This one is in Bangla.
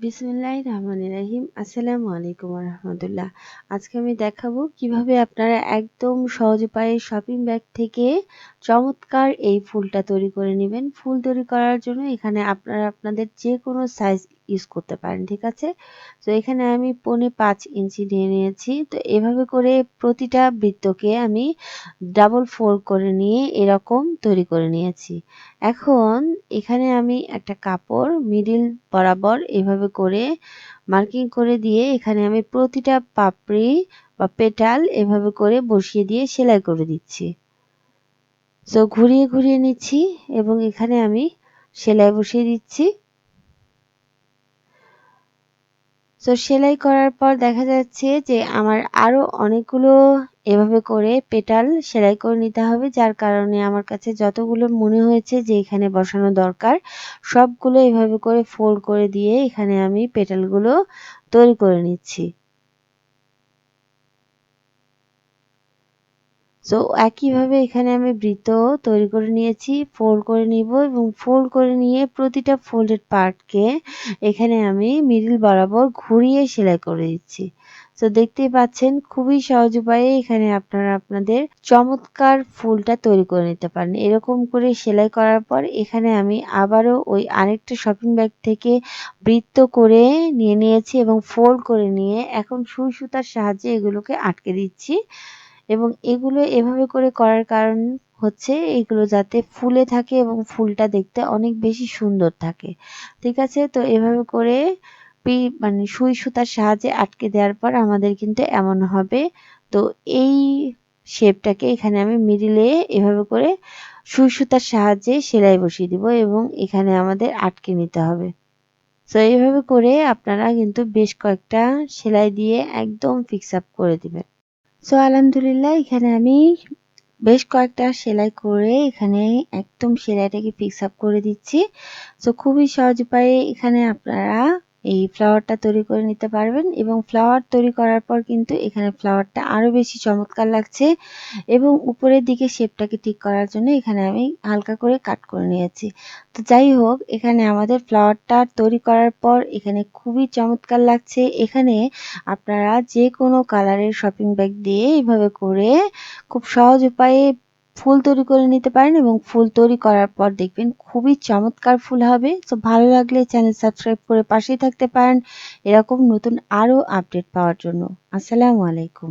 বিসমিল্লাহ রহমান রাহিম আসসালামু আলাইকুম রহমতুল্লাহ। আজকে আমি দেখাবো কীভাবে আপনারা একদম সহজ উপায়ে শপিং ব্যাগ থেকে চমৎকার এই ফুলটা তৈরি করে নেবেন। ফুল তৈরি করার জন্য এখানে আপনারা আপনাদের যে কোনো সাইজ ইউজ করতে পারেন, ঠিক আছে? তো এখানে আমি পনে পাঁচ ইঞ্চি নিয়ে নিয়েছি। তো এভাবে করে প্রতিটা বৃত্তকে আমি ডাবল ফোর করে নিয়ে এরকম তৈরি করে নিয়েছি। এখন এখানে আমি একটা কাপড় মিডিল বরাবর এভাবে করে মার্কিং করে দিয়ে এখানে আমি প্রতিটা পাপড়ি বা পেটাল এভাবে করে বসিয়ে দিয়ে সেলাই করে দিচ্ছি। সো ঘুরিয়ে ঘুরিয়ে নিচ্ছি এবং এখানে আমি সেলাই বসিয়ে দিচ্ছি। সো সেলাই করার পর দেখা যাচ্ছে যে আমার আরও অনেকগুলো এভাবে করে পেটাল সেলাই করে নিতে হবে, যার কারণে আমার কাছে যতগুলো মনে হয়েছে যে এখানে বসানো দরকার, সবগুলো এভাবে করে ফোল্ড করে দিয়ে এখানে আমি পেটালগুলো তৈরি করে নিচ্ছি। সো একইভাবে এখানে আমি বৃত্ত তৈরি করে নিয়েছি ফোল্ড করে নিব এবং ফোল্ড করে নিয়ে প্রতিটা ফোল্ডেড পার্টকে এখানে আমি মিডিল বরাবর ঘুরিয়ে সেলাই করে দিচ্ছি। তো দেখতেই পাচ্ছেন খুবই সহজ উপায়ে এখানে আপনারা আপনাদের চমৎকার ফুলটা তৈরি করে নিতে পারেন। এরকম করে সেলাই করার পর এখানে আমি আবারও ওই আরেকটা শপিং ব্যাগ থেকে বৃত্ত করে নিয়ে নিয়েছি এবং ফোল্ড করে নিয়ে এখন সুই সুতার সাহায্যে এগুলোকে আটকে দিচ্ছি। এবং এগুলো এভাবে করে করার কারণ হচ্ছে এগুলো যাতে ফুলে থাকে এবং ফুলটা দেখতে অনেক বেশি সুন্দর থাকে। ঠিক আছে? তো এভাবে করে মানে সুই সুতার সাহায্যে আটকে দেওয়ার পর আমাদের কিন্তু এমন হবে। তো এই শেপটাকে এখানে আমি মিডিলে এভাবে করে সুই সুতার সাহায্যে সেলাই বসিয়ে দিব এবং এখানে আমাদের আটকে নিতে হবে। তো এইভাবে করে আপনারা কিন্তু বেশ কয়েকটা সেলাই দিয়ে একদম ফিক্স আপ করে দিবেন। সো আলহামদুলিল্লাহ, এখানে আমি বেশ কয়েকটা সেলাই করে এখানে একদম সেলাইটাকে ফিক্স আপ করে দিচ্ছি। সো খুবই সহজ উপায়ে এখানে আপনারা এই ফ্লাওয়ারটা তৈরি করে নিতে পারবেন এবং ফ্লাওয়ার তৈরি করার পর কিন্তু এখানে ফ্লাওয়ারটা আরও বেশি চমৎকার লাগছে এবং উপরের দিকে শেপটাকে ঠিক করার জন্য এখানে আমি হালকা করে কাট করে নিয়েছি। তো যাই হোক, এখানে আমাদের ফ্লাওয়ারটা তৈরি করার পর এখানে খুবই চমৎকার লাগছে। এখানে আপনারা যে কোনো কালারের শপিং ব্যাগ দিয়ে এইভাবে করে খুব সহজ উপায়ে ফুল তৈরি করে নিতে পারেন এবং ফুল তৈরি করার পর দেখবেন খুবই চমৎকার ফুল হবে। তো ভালো লাগলে চ্যানেল সাবস্ক্রাইব করে পাশেই থাকতে পারেন। এরকম নতুন আরও আপডেট পাওয়ার জন্য। আসসালামু আলাইকুম।